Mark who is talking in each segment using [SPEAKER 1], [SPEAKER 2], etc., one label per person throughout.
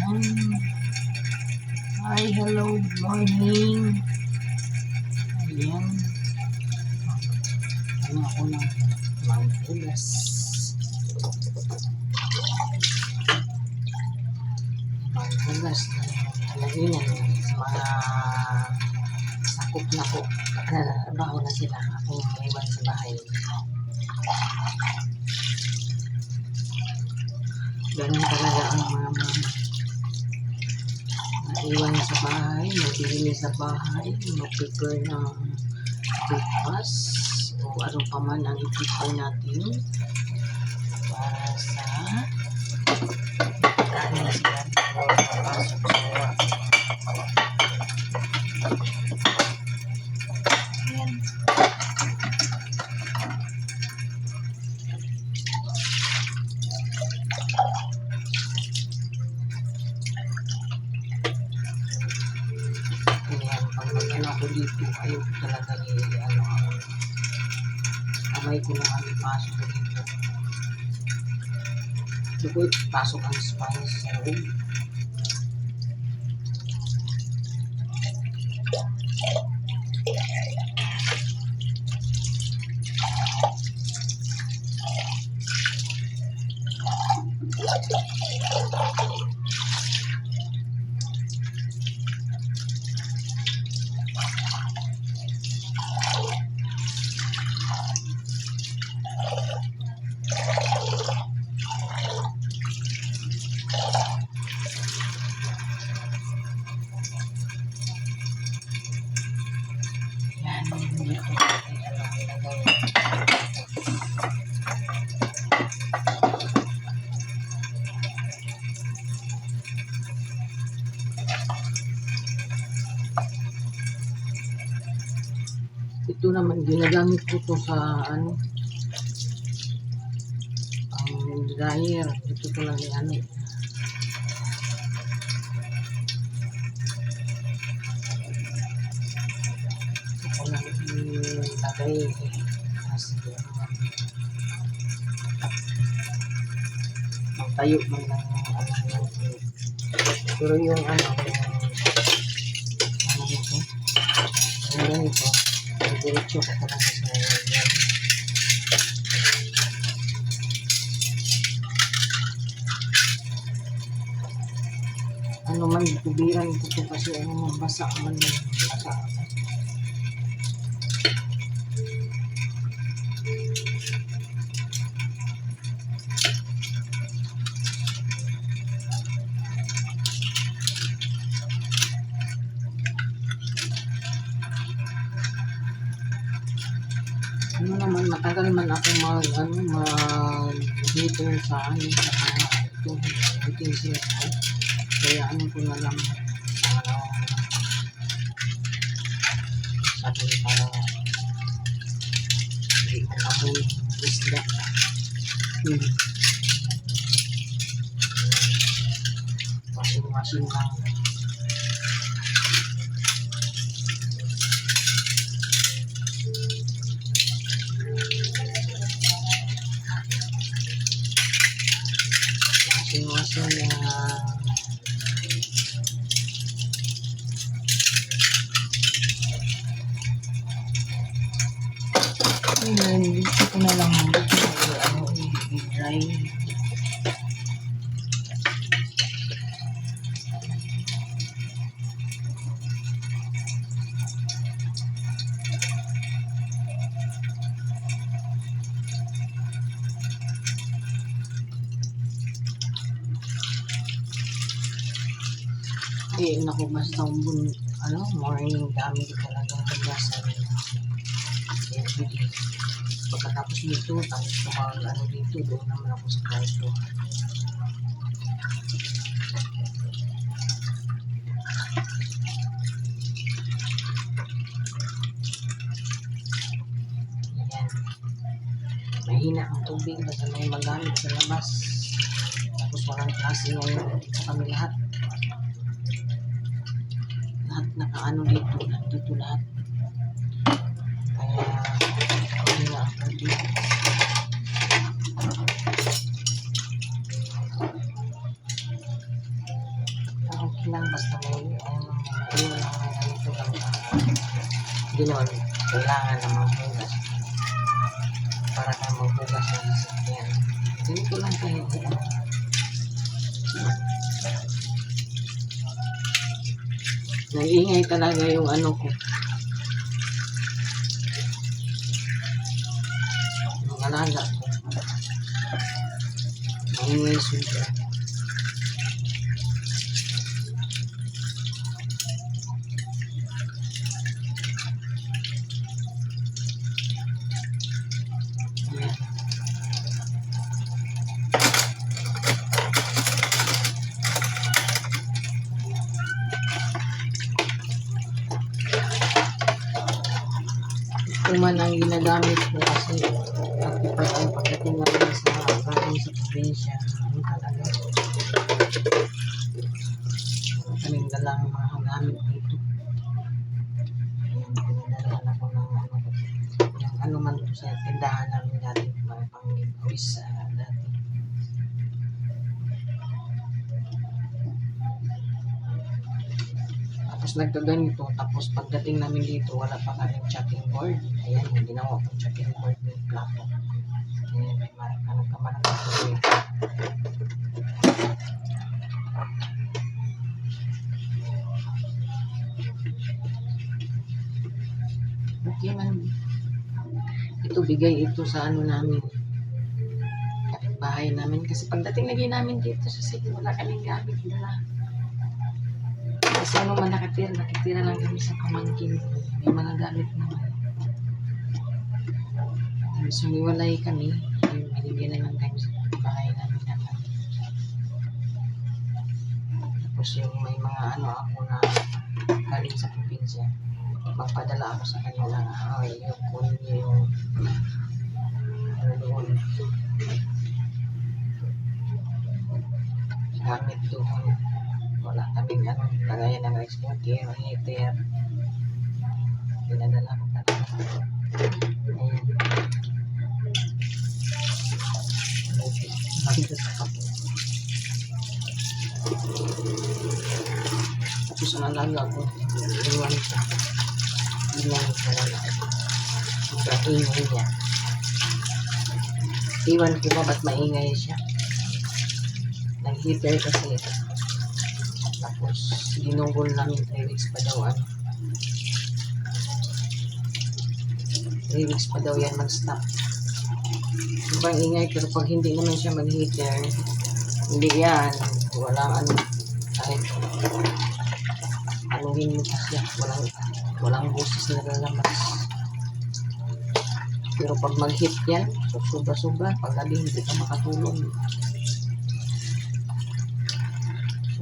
[SPEAKER 1] Hi, hello, morning. Ayan. Ano ako ng Mangkulas. Mangkulas. Talaginan sa mga sakop na po. Trabaho na sila. Ako iwan sa bahay. Ganun talaga ang mga mama. Naiwan sa bahay, magbili sa bahay, mag-prepare ng breakfast o ano pa man ang i-prepare natin para sa kain na sila ayaw ko talaga i ano, kamay ko lang ang ipasok ko dito. Hindi ko ipasok ang spice sa loob. Yan, ginagamit ko to sa ano, ang dryer. Ito ko lang ano, ito ko lang ilagay. Kasi magtayo man lang ano pero yung ano ano nito ano nito diretso ko talaga sa yan. Ano man tubiran ko to kasi ano man basa man basa ano naman matagal man ako mag ano mag dito sa ano sa ito utensil ko kaya ano ko na lang. Ano sabi para hindi ko ako isda. Hmm. washing machine lang Ayan, dito ko na lang ano, i-dry. Eh, naku, basta umbun, ano, morning dami ko talaga hugasan. Everyday. Pagkatapos nito, tapos kumang ano dito, doon naman ako sa kwarto. Mahina ang tubig basta may magamit sa labas. Tapos walang klase ngayon sa kami lahat. Lahat nakaano dito, nandito lahat. Kaya, na ako dito. lang basta may ano, ayun lang ganito lang. Hindi kailangan na maghugas. Para ka maghugas ng sasakyan. Ganito lang kayo. ano. Naiingay talaga yung ano ko. Yung alaga ko. Maingay suga. Ayan. Ito man ang ginagamit ko kasi pag ang pagdating namin sa galing sa probinsya, ano talaga. Kaming dalang mga gamit dito. Tapos nagkaganito, tapos pagdating namin dito, wala pa kaming chatting board. Ayan, yung ginawa kong chatting board ng plato. Ayan, may maraka ng kamaraka ko dito. Okay man. Ito, bigay ito sa ano namin. Bahay namin. Kasi pagdating lagi namin dito sa city, wala kaming gamit dala. Kasi ano man nakatira, nakatira lang kami sa pamangkin. May mga gamit naman. Tapos humiwalay kami, binigyan na lang kami sa bahay namin naman. Tapos yung may mga ano ako na galing sa probinsya, magpadala ako sa kanila. Ay, yung kunin yung ano doon. Gamit doon kagaya ng rice cooker, heater. Pinadala ko pa Ayan. Sa. Tapos ang alaga ko, iwan siya. Iwan siya na lang. Ingay niya. Iwan ko ba ba't maingay siya? Nag-heater kasi ito. Tapos, ginugol namin 3 weeks pa daw ano. 3 weeks pa daw yan mag-stop. Ibang ingay, pero pag hindi naman siya mag-heater, hindi yan. Walang ano, kahit anuhin mo pa siya. Walang, walang boses na lalabas. Pero pag mag-hit yan, so sobra-sobra, pag gabi hindi ka makatulog.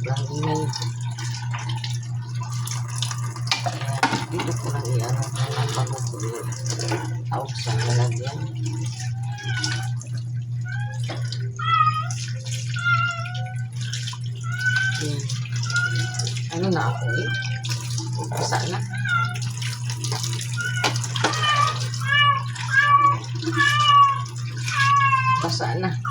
[SPEAKER 1] Kaya dito ko lang i-ano ng bago ko tawag sa lalagyan. Yan. Ano na ako eh? Basa na. Basa na.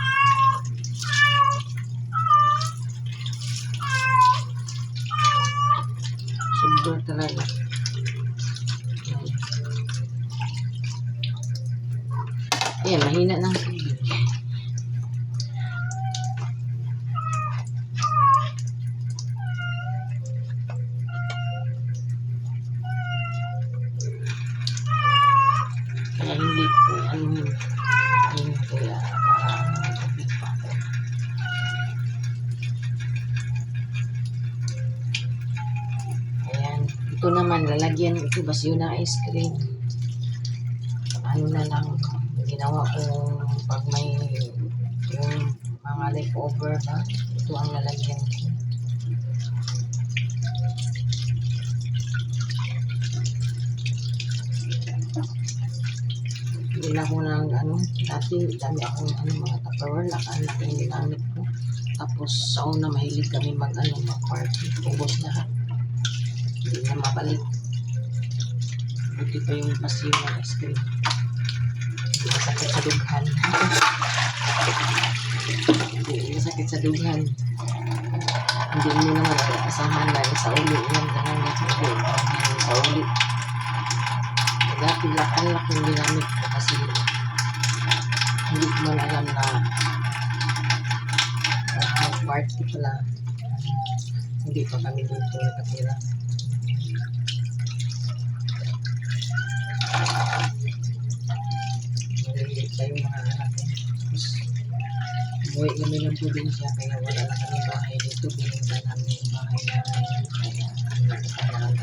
[SPEAKER 1] Talaga. Naman, lalagyan ito basyo na ice cream. Ano na lang, ginawa ko pag may yung mga leftover ba, ito ang lalagyan ko. Hindi na ng ano, dati dami akong ano, mga tupperware, nakalak yung ginamit ko. Tapos sa una mahilig kami mag ano, mag party, ubos lahat. Hindi na mabalik. Buti pa yung pasyo ng ice cream. Masakit sa dughan. Masakit sa dughan. Hindi mo naman asahan na sa uli yan ganun na hindi sa uli. Dati lakan-lak yung ginamit ko kasi hindi ko man alam na uh, party pala. Hindi pa kami dito nakatira. Maliliit pa yung mga anak ko. Tapos, Umuwi kami ng probinsya kaya wala na kami bahay dito. Binigyan namin yung bahay namin. Kaya ano nagkakaroon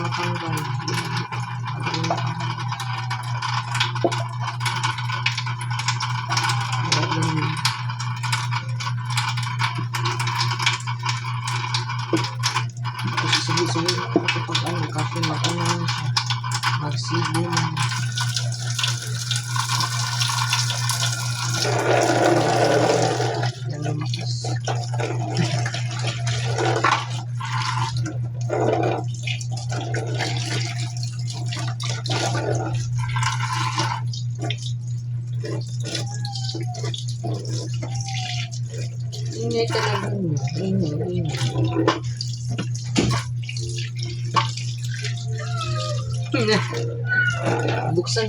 [SPEAKER 1] matanggal. Yung, Kaya yun, kasi subi-subi ako kapag ano, kasi mag-ano siya, magsibo lang. Yan. Ingay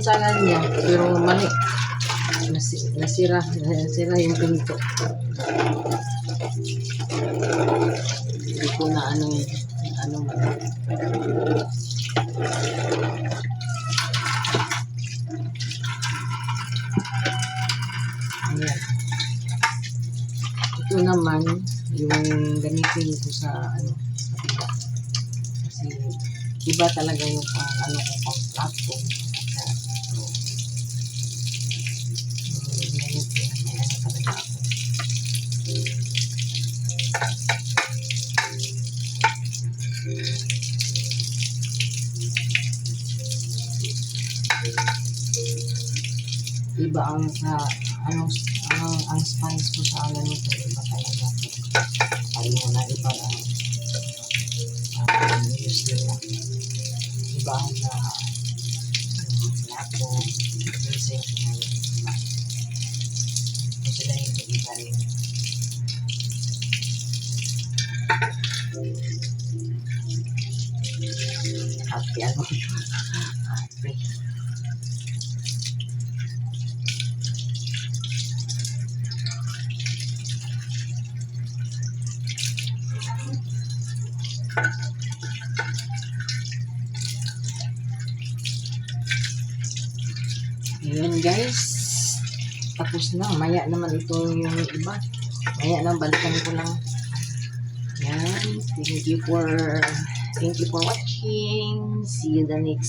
[SPEAKER 1] sana niya, pero mali. Nasi, nasira, nasira yung pinto. Hindi ko na ano, ano man. Ito naman, yung gamitin ko sa, ano, sa iba talaga yung pang, ano, ko, pang platform. At, so, yung ganito, may ano talaga ako. Iba ang sa, ano, ang, ang spice ko sa ano nito, iba talaga. Ayaw mo na iba ang, ang use nila. Iba ang sa, plato, ano, iba. Kung sila hindi iba rin. Happy ano Happy. Ayan guys. Tapos na. Maya naman ito yung iba. Maya na balikan ko lang. Yan. Thank you for thank you for watching. See you the next